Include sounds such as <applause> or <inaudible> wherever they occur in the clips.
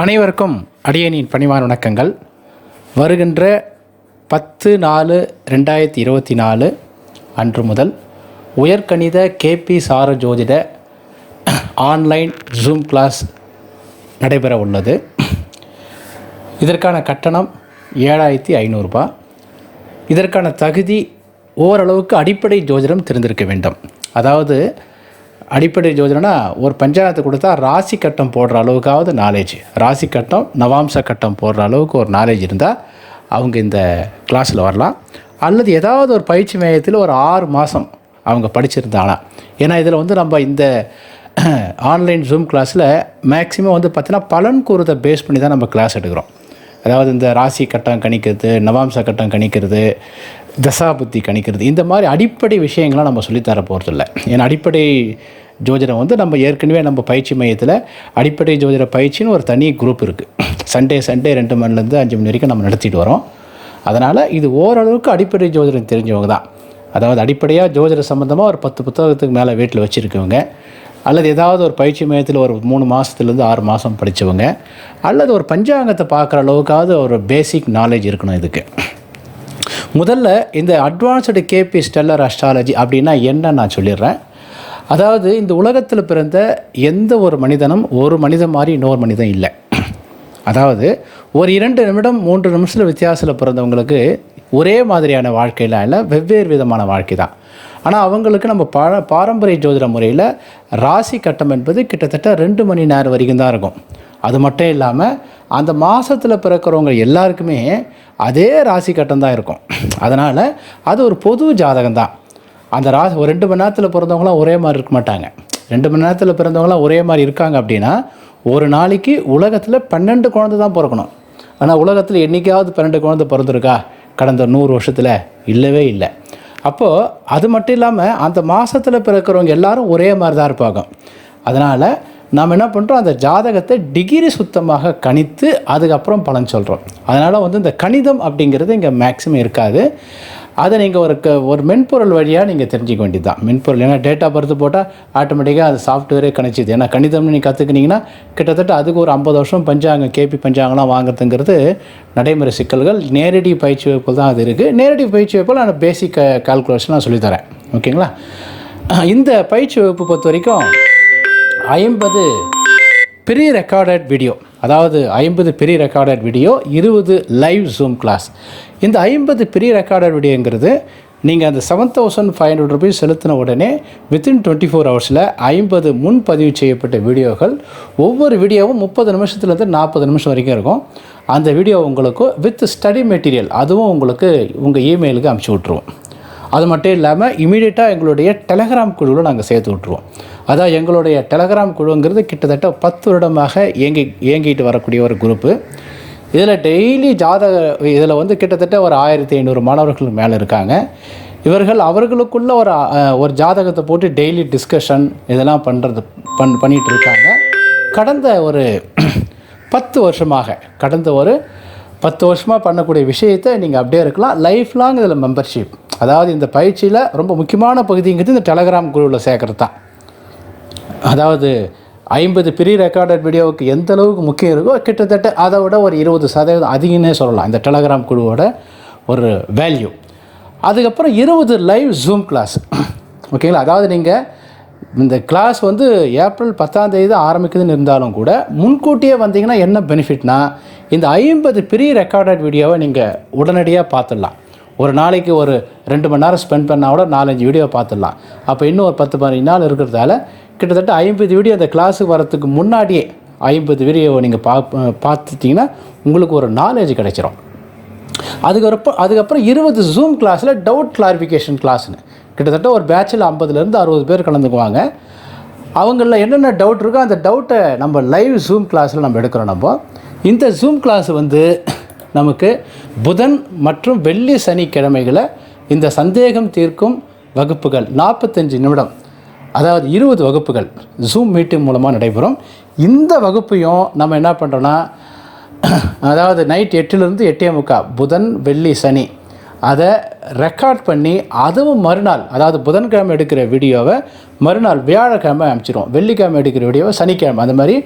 அனைவருக்கும் அடியனின் பணிவான வணக்கங்கள். வருகின்ற பத்து நாலு ரெண்டாயிரத்தி இருபத்தி நாலு அன்று முதல் உயர்கணித கேபி சார ஜோதிட ஆன்லைன் ஜூம் கிளாஸ் நடைபெற உள்ளது. இதற்கான கட்டணம் ஏழாயிரத்தி ஐநூறுரூபா இதற்கான தகுதி ஓரளவுக்கு அடிப்படை ஜோதிடம் தெரிந்திருக்க வேண்டும். அதாவது அடிப்படை ஜோதிடம்னா ஒரு பஞ்சாயத்து கொடுத்தா ராசி கட்டம் போடுற அளவுக்காவது நாலேஜ் ராசி கட்டம் நவாம்ச கட்டம் போடுற அளவுக்கு ஒரு நாலேஜ் இருந்தால் அவங்க இந்த கிளாஸில் வரலாம். அல்லது ஏதாவது ஒரு பயிற்சி மையத்தில் ஒரு ஆறு மாதம் அவங்க படிச்சிருந்தாங்கன்னா. ஏன்னா இதில் வந்து நம்ம இந்த ஆன்லைன் ஜூம் கிளாஸில் மேக்ஸிமம் வந்து பார்த்திங்கன்னா பலன் கூறுதை பேஸ் பண்ணி தான் நம்ம கிளாஸ் எடுக்கிறோம். அதாவது இந்த ராசி கட்டம் கணிக்கிறது நவாம்ச கட்டம் கணிக்கிறது தசாபுத்தி கணிக்கிறது இந்த மாதிரி அடிப்படை விஷயங்கள்லாம் நம்ம சொல்லித்தர போகிறதில்ல ஏன்னா அடிப்படை ஜோதிடம் வந்து நம்ம ஏற்கனவே நம்ம பயிற்சி மையத்தில் அடிப்படை ஜோதிட பயிற்சின்னு ஒரு தனி குரூப் இருக்குது சண்டே சண்டே ரெண்டு மணிலேருந்து அஞ்சு மணி வரைக்கும் நம்ம நடத்திட்டு வரோம். அதனால் இது ஓரளவுக்கு அடிப்படை ஜோதிடம் தெரிஞ்சவங்க தான். அதாவது அடிப்படையாக ஜோதிட சம்மந்தமாக ஒரு பத்து புத்தகத்துக்கு மேலே வீட்டில் வச்சுருக்கவங்க அல்லது ஏதாவது ஒரு பயிற்சி மையத்தில் ஒரு மூணு மாதத்துலேருந்து ஆறு மாதம் படித்தவங்க அல்லது ஒரு பஞ்சாங்கத்தை பார்க்குற அளவுக்காவது ஒரு பேசிக் நாலேஜ் இருக்கணும் இதுக்கு. முதல்ல இந்த அட்வான்ஸ்டு கேபி ஸ்டெல்லர் அஸ்ட்ராலஜி அப்படின்னா என்ன நான் சொல்லிடுறேன். அதாவது இந்த உலகத்தில் பிறந்த எந்த ஒரு மனிதனும் ஒரு மனிதன் மாதிரி இன்னொரு மனிதன் இல்லை. அதாவது ஒரு இரண்டு நிமிடம் மூன்று நிமிஷத்தில் வித்தியாசத்தில் பிறந்தவங்களுக்கு ஒரே மாதிரியான வாழ்க்கையில் இல்லை வெவ்வேறு விதமான வாழ்க்கை தான். ஆனால் அவங்களுக்கு நம்ம பா பாரம்பரிய ஜோதிட முறையில் ராசி கட்டம் என்பது கிட்டத்தட்ட ரெண்டு மணி நேரம் வரைக்கும் தான் இருக்கும். அது மட்டும் இல்லாமல் அந்த மாதத்தில் பிறக்கிறவங்க எல்லாருக்குமே அதே ராசி கட்டம் தான் இருக்கும். அதனால் அது ஒரு பொது ஜாதகம் தான் அந்த ராசி ஒரு ரெண்டு மணி நேரத்தில் பிறந்தவங்களாம் ஒரே மாதிரி இருக்க மாட்டாங்க. ரெண்டு மணி நேரத்தில் பிறந்தவங்களாம் ஒரே மாதிரி இருக்காங்க அப்படின்னா ஒரு நாளைக்கு உலகத்தில் பன்னெண்டு குழந்தை தான் பிறக்கணும். ஆனால் உலகத்தில் என்றைக்காவது பன்னெண்டு குழந்தை பிறந்திருக்கா? கடந்த நூறு வருஷத்தில் இல்லவே இல்லை. அப்போது அது மட்டும் இல்லாமல் அந்த மாதத்தில் பிறக்கிறவங்க எல்லாரும் ஒரே மாதிரி தான் இருப்பாங்க. அதனால் நாம் என்ன பண்ணுறோம் அந்த ஜாதகத்தை டிகிரி சுத்தமாக கணித்து அதுக்கப்புறம் பலன் சொல்கிறோம் அதனால் வந்து இந்த கணிதம் அப்படிங்கிறது இங்கே மேக்ஸிமம் இருக்காது. அதை நீங்கள் ஒரு க ஒரு மென்பொருள் வழியாக நீங்கள் தெரிஞ்சிக்க வேண்டியது தான் மென்பொருள் ஏன்னா டேட்டா பர்த் போட்டால் ஆட்டோமேட்டிக்காக அது சாஃப்ட்வேரே கணிச்சிது. ஏன்னா கணிதம்னு நீங்கள் கற்றுக்கினீங்கன்னா கிட்டத்தட்ட அதுக்கு ஒரு ஐம்பது வருஷம் பஞ்சாங்கம் கேபி பஞ்சாங்கம்லாம் வாங்குறதுங்கிறது நடைமுறை சிக்கல்கள். நேரடி பயிற்சி வகுப்பு தான் அது இருக்குது நேரடி பயிற்சி வகுப்பில் நான் பேசிக் கால்குலேஷன் நான் சொல்லித்தரேன். ஓகேங்களா இந்த பயிற்சி வகுப்பு பொறுத்த வரைக்கும் ஐம்பது ப்ரீ ரெக்கார்டட் வீடியோ அதாவது ஐம்பது ப்ரீ ரெக்கார்டட் வீடியோ இருபது லைவ் ஜூம் கிளாஸ் இந்த ஐம்பது ப்ரீ ரெக்கார்டட் வீடியோங்கிறது நீங்கள் அந்த seven thousand five hundred rupees செலுத்தின உடனே வித்தின் டுவெண்ட்டி ஃபோர் ஹவர்ஸில் ஐம்பது முன்பதிவு செய்யப்பட்ட வீடியோக்கள் ஒவ்வொரு வீடியோவும் முப்பது நிமிஷத்துலேருந்து நாற்பது நிமிஷம் வரைக்கும் இருக்கும். அந்த வீடியோ உங்களுக்கு வித் ஸ்டடி மெட்டீரியல் அதுவும் உங்களுக்கு உங்கள் இமெயிலுக்கு அனுப்பிச்சி விட்ருவோம் அது மட்டும் இல்லாமல் இமீடியட்டாக எங்களுடைய டெலகிராம் குழுவில் நாங்கள் சேர்த்து விட்ருவோம் அதான் எங்களுடைய டெலகிராம் குழுங்கிறது கிட்டத்தட்ட பத்து வருடமாக இயங்கி இயங்கிட்டு வரக்கூடிய ஒரு குரூப்பு இதில் டெய்லி ஜாதக இதில் வந்து கிட்டத்தட்ட ஒரு ஆயிரத்தி ஐநூறு மாணவர்கள் மேலே இருக்காங்க. இவர்கள் அவர்களுக்குள்ள ஒரு ஒரு ஜாதகத்தை போட்டு டெய்லி டிஸ்கஷன் இதெல்லாம் பண்ணுறது பண் பண்ணிகிட்டு இருக்காங்க. கடந்த ஒரு <clears throat> பத்து வருஷமாக கடந்த ஒரு பத்து வருஷமாக பண்ணக்கூடிய விஷயத்தை நீங்கள் அப்படியே இருக்கலாம். லைஃப் லாங் இதில் மெம்பர்ஷிப் அதாவது இந்த பயிற்சியில் ரொம்ப முக்கியமான பகுதிங்கிறது இந்த டெலகிராம் குழுவில் சேர்க்கறது தான் அதாவது ஐம்பது ப்ரீ ரெக்கார்டட் வீடியோவுக்கு எந்த அளவுக்கு முக்கியம் இருக்கோ கிட்டத்தட்ட அதை விட ஒரு இருபது சதவீதம் அதிகம்னே சொல்லலாம். இந்த டெலகிராம் குழுவோட ஒரு வேல்யூ அதுக்கப்புறம் இருபது லைவ் ஜூம் கிளாஸ் ஓகேங்களா அதாவது நீங்கள் இந்த கிளாஸ் வந்து ஏப்ரல் பத்தாம் தேதி தான் ஆரம்பிக்குதுன்னு இருந்தாலும் கூட முன்கூட்டியே வந்தீங்கன்னா என்ன பெனிஃபிட்னா இந்த ஐம்பது ப்ரீ ரெக்கார்டட் வீடியோவை நீங்கள் உடனடியாக பார்த்துடலாம். ஒரு நாளைக்கு ஒரு ரெண்டு மணி நேரம் ஸ்பெண்ட் பண்ணால் கூட நாலஞ்சு வீடியோ பார்த்துடலாம். அப்போ இன்னும் ஒரு பத்து பதினஞ்சு நாள் இருக்கிறதால கிட்டத்தட்ட ஐம்பது வீடியோ அந்த கிளாஸுக்கு வரத்துக்கு முன்னாடியே ஐம்பது வீடியோவை நீங்கள் பா பார்த்துட்டிங்கன்னா உங்களுக்கு ஒரு நாலேஜ் கிடைச்சிரும். அதுக்கப்புறம் அதுக்கப்புறம் இருபது ஜூம் கிளாஸில் டவுட் கிளாரிஃபிகேஷன் கிளாஸ்னு கிட்டத்தட்ட ஒரு பேட்சில் ஐம்பதுலேருந்து அறுபது பேர் கலந்துக்குவாங்க. அவங்களில் என்னென்ன டவுட் இருக்கோ அந்த டவுட்டை நம்ம லைவ் ஜூம் கிளாஸில் நம்ம எடுக்கிறோம் நம்ம. இந்த ஜூம் கிளாஸ் வந்து நமக்கு புதன் மற்றும் வெள்ளி சனிக்கிழமைகளை இந்த சந்தேகம் தீர்க்கும் வகுப்புகள். நாற்பத்தஞ்சு நிமிடம். அதாவது இருபது வகுப்புகள். ஜூம் மீட்டிங் மூலமாக நடைபெறும். இந்த வகுப்பையும் நம்ம என்ன பண்ணுறோன்னா <clears throat> அதாவது நைட் எட்டிலிருந்து எட்டே முக்கால் புதன் வெள்ளி சனி. அதை ரெக்கார்ட் பண்ணி அதுவும் மறுநாள் அதாவது புதன்கிழமை எடுக்கிற வீடியோவை மறுநாள் வியாழக்கிழமை அனுப்பிச்சிடுவோம் வெள்ளிக்கிழமை எடுக்கிற வீடியோவை சனிக்கிழமை. அந்த மாதிரி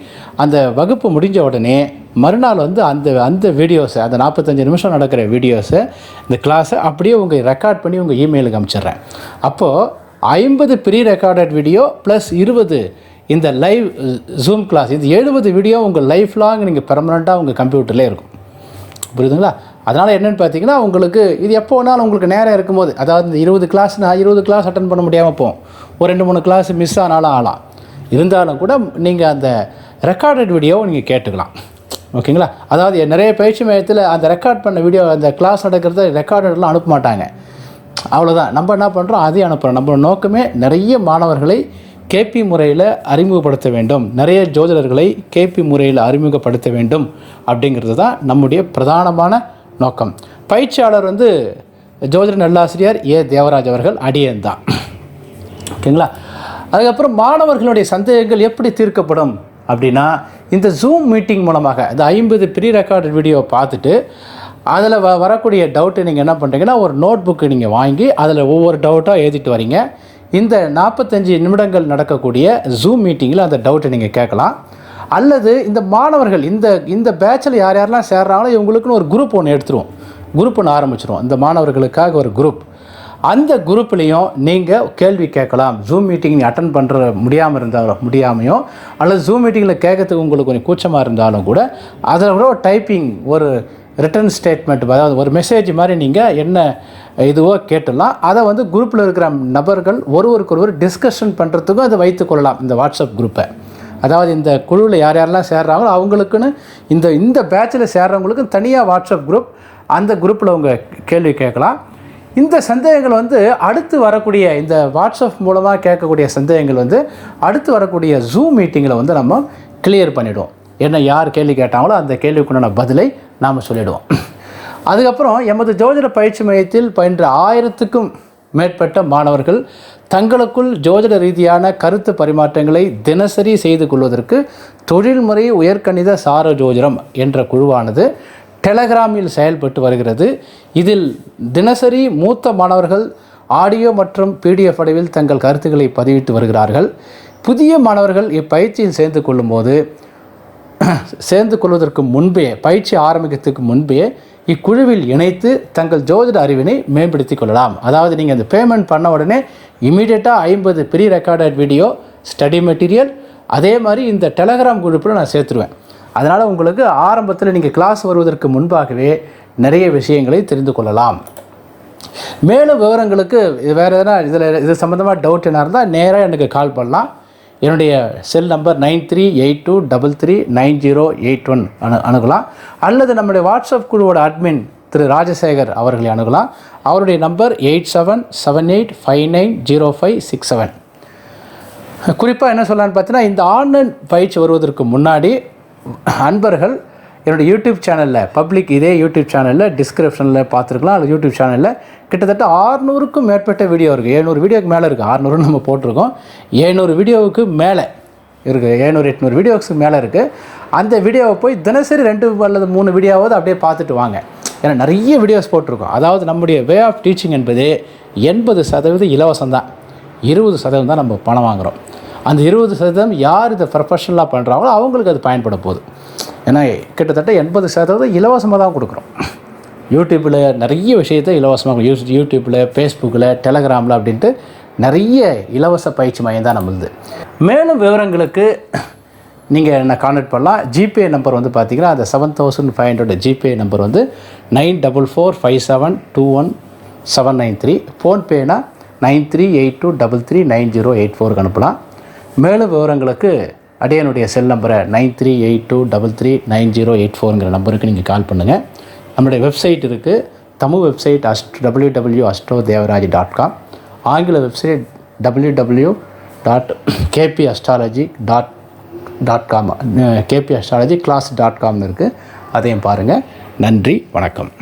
அந்த வகுப்பு முடிஞ்ச உடனே மறுநாள் வந்து அந்த அந்த வீடியோஸை அந்த நாற்பத்தஞ்சு நிமிஷம் நடக்கிற வீடியோஸை இந்த கிளாஸை அப்படியே உங்கள் ரெக்கார்ட் பண்ணி உங்கள் இமெயிலுக்கு அனுப்பிச்சிடுறேன் அப்போது ஐம்பது ப்ரீ ரெக்கார்டட் வீடியோ ப்ளஸ் இருபது இந்த லைவ் ஜூம் கிளாஸ் இது எழுபது வீடியோ உங்கள் லைஃப் லாங் நீங்கள் பெர்மனண்ட்டாக உங்கள் கம்ப்யூட்டர்லேயே இருக்கும். புரியுதுங்களா? அதனால் என்னென்னு பார்த்தீங்கன்னா உங்களுக்கு இது எப்போ வேணாலும் உங்களுக்கு நேரம் இருக்கும்போது அதாவது இந்த இருபது கிளாஸ் நான் இருபது கிளாஸ் அட்டன் பண்ண முடியாமல் போகும் ஒரு ரெண்டு மூணு கிளாஸ் மிஸ் ஆனாலும் ஆகலாம். இருந்தாலும் கூட நீங்கள் அந்த ரெக்கார்டட் வீடியோவை நீங்கள் கேட்டுக்கலாம். ஓகேங்களா? அதாவது நிறைய பயிற்சி மையத்தில் அந்த ரெக்கார்ட் பண்ண வீடியோ அந்த கிளாஸ் நடக்கிறத ரெக்கார்டெல்லாம் அனுப்ப மாட்டாங்க. அவ்வளோதான் நம்ம என்ன பண்ணுறோம் அதையும் அனுப்புகிறோம் நம்ம நோக்கமே நிறைய மாணவர்களை கேபி முறையில் அறிமுகப்படுத்த வேண்டும். நிறைய ஜோதிடர்களை கேபி முறையில் அறிமுகப்படுத்த வேண்டும் அப்படிங்கிறது தான் நம்முடைய பிரதானமான நோக்கம். பயிற்சியாளர் வந்து ஜோதிட நல்லாசிரியர் ஏ. தேவராஜ் அவர்கள் அடியன் தான். ஓகேங்களா? அதுக்கப்புறம் மாணவர்களுடைய சந்தேகங்கள் எப்படி தீர்க்கப்படும் அப்படின்னா இந்த ஜூம் மீட்டிங் மூலமாக இந்த ஐம்பது ப்ரீ ரெக்கார்டட் வீடியோவை பார்த்துட்டு அதில் வ வரக்கூடிய டவுட்டை நீங்கள் என்ன பண்ணுறீங்கன்னா ஒரு நோட் புக்கு நீங்கள் வாங்கி அதில் ஒவ்வொரு டவுட்டாக எழுதிட்டு வரீங்க. இந்த நாற்பத்தஞ்சு நிமிடங்கள் நடக்கக்கூடிய ஜூம் மீட்டிங்கில் அந்த டவுட்டை நீங்கள் கேட்கலாம். அல்லது இந்த மாணவர்கள் இந்த இந்த பேட்சில் யார் யாரெல்லாம் சேர்றாங்களோ இவங்களுக்குன்னு ஒரு குரூப் ஒன்று எடுத்துருவோம். குரூப் ஒன்று ஆரம்பிச்சிருவோம். இந்த மாணவர்களுக்காக ஒரு குரூப் அந்த குரூப்லேயும் நீங்கள் கேள்வி கேட்கலாம். ஜூம் மீட்டிங் அட்டன் பண்ணுற முடியாமல் இருந்தாலும் முடியாமையோ அல்லது ஜூம் மீட்டிங்கில் கேட்கறதுக்கு உங்களுக்கு கொஞ்சம் கூச்சமாக இருந்தாலும் கூட அதில் கூட ஒரு டைப்பிங் ஒரு ரிட்டன் ஸ்டேட்மெண்ட் அதாவது ஒரு மெசேஜ் மாதிரி நீங்கள் என்ன இதுவோ கேட்டலாம் அதை வந்து குரூப்பில் இருக்கிற நபர்கள் ஒருவருக்கு ஒருவர் டிஸ்கஷன் பண்ணுறதுக்கும் அதை வைத்துக்கொள்ளலாம் இந்த வாட்ஸ்அப் குரூப்பை அதாவது இந்த குழுவில் யார் யாரெல்லாம் சேர்றாங்களோ அவங்களுக்குன்னு இந்த இந்த பேட்சில் சேர்றவங்களுக்கு தனியாக வாட்ஸ்அப் குரூப் அந்த குரூப்பில் அவங்க கேள்வி கேட்கலாம். இந்த சந்தேகங்கள் வந்து அடுத்து வரக்கூடிய இந்த வாட்ஸ்அப் மூலமாக கேட்கக்கூடிய சந்தேகங்கள் வந்து அடுத்து வரக்கூடிய ஜூம் மீட்டிங்கில் வந்து நம்ம கிளியர் பண்ணிவிடுவோம் என்ன யார் கேள்வி கேட்டாங்களோ அந்த கேள்விக்குண்டான பதிலை நாம் சொல்லிவிடுவோம் அதுக்கப்புறம் எமது ஜோதிட பயிற்சி மையத்தில் பயின்ற ஆயிரத்துக்கும் மேற்பட்ட மாணவர்கள் தங்களுக்குள் ஜோதிட ரீதியான கருத்து பரிமாற்றங்களை தினசரி செய்து கொள்வதற்கு தொழில்முறை உயர்கணித சார ஜோதிடம் என்ற குழுவானது டெலகிராமில் செயல்பட்டு வருகிறது. இதில் தினசரி மூத்த மாணவர்கள் ஆடியோ மற்றும் பிடிஎஃப் வடிவில் தங்கள் கருத்துக்களை பதிவிட்டு வருகிறார்கள். புதிய மாணவர்கள் இப்பயிற்சியில் சேர்ந்து கொள்ளும்போது சேர்ந்து கொள்வதற்கு முன்பே பயிற்சி ஆரம்பிக்கிறதுக்கு முன்பே இக்குழுவில் இணைத்து தங்கள் ஜோதிட அறிவினை மேம்படுத்தி கொள்ளலாம். அதாவது நீங்கள் அந்த பேமெண்ட் பண்ண உடனே இமீடியட்டாக ஐம்பது pre recorded video study material அதே மாதிரி இந்த டெலகிராம் குரூப்பில் நான் சேர்த்துருவேன். அதனால் உங்களுக்கு ஆரம்பத்தில் நீங்கள் கிளாஸ் வருவதற்கு முன்பாகவே நிறைய விஷயங்களை தெரிந்து கொள்ளலாம். மேலும் விவரங்களுக்கு இது வேறு எதனா இதில் இது சம்மந்தமாக டவுட் என்ன இருந்தால் நேராக எனக்கு கால் பண்ணலாம். என்னுடைய cell number nine three eight two double three nine zero eight one அணு அணுகலாம். அல்லது நம்முடைய வாட்ஸ்அப் குழுவோட அட்மின் திரு ராஜசேகர் அவர்களை அணுகலாம். அவருடைய number eight seven seven eight five nine zero five six seven குறிப்பாக என்ன சொல்லலான்னு பார்த்தீங்கன்னா இந்த ஆன்லைன் பயிற்சி வருவதற்கு முன்னாடி அன்பர்கள் என்னோடய யூடியூப் சேனலில் பப்ளிக் இதே யூடியூப் சேனலில் டிஸ்கிரிப்ஷனில் பார்த்துருக்கலாம் அது யூடியூப் சேனலில் கிட்டத்தட்ட ஆறுநூறுக்கும் மேற்பட்ட வீடியோ இருக்குது ஏழ்நூறு வீடியோக்கு மேலே இருக்குது ஆறுநூறு நம்ம போட்டிருக்கோம். ஏழ்நூறு வீடியோவுக்கு மேலே இருக்குது ஏழ்நூறு எட்நூறு வீடியோஸ்க்கு மேலே இருக்குது அந்த வீடியோவை போய் தினசரி ரெண்டு அல்லது மூணு வீடியோவாவது அப்படியே பார்த்துட்டு வாங்க. ஏன்னா நிறைய வீடியோஸ் போட்டிருக்கோம். அதாவது நம்முடைய வே ஆஃப் டீச்சிங் என்பது எண்பது சதவீதம் இலவசம் தான் இருபது சதவீதம் தான் நம்ம பணம் வாங்குகிறோம் அந்த இருபது சதவீதம் யார் இதை ப்ரொஃபஷனலாக பண்ணுறாங்களோ அவங்களுக்கு அது பயன்பட போகுது. ஏன்னா கிட்டத்தட்ட எண்பது சதவீதம் இலவசமாக தான் கொடுக்குறோம். யூடியூப்பில் நிறைய விஷயத்தை இலவசமாக யூஸ் யூடியூப்பில் ஃபேஸ்புக்கில் டெலகிராமில் அப்படின்ட்டு நிறைய இலவச பயிற்சி மையம் தான் நம்மளுது. மேலும் விவரங்களுக்கு நீங்கள் என்ன கான்டாக்ட் பண்ணலாம். ஜிபே நம்பர் வந்து பார்த்தீங்கன்னா அந்த seven thousand five hundred GPay number வந்து nine double four five seven two one seven nine three ஃபோன்பேனா nine three eight two double three nine zero eight ஃபோருக்கு அனுப்பலாம். மேலும் விவரங்களுக்கு அடையனுடைய செல் நம்பரை nine three eight two double three nine zero eight ஃபோருங்கிற நம்பருக்கு நீங்கள் call பண்ணுங்கள் நம்மளுடைய வெப்சைட் இருக்குது Tamil website அஸ்ட் W W astro Devaraj dot com ஆங்கில website W W dot KP astrology dot dot com KP astrology class dot காம்னு இருக்குது அதையும் பாருங்கள் நன்றி வணக்கம்.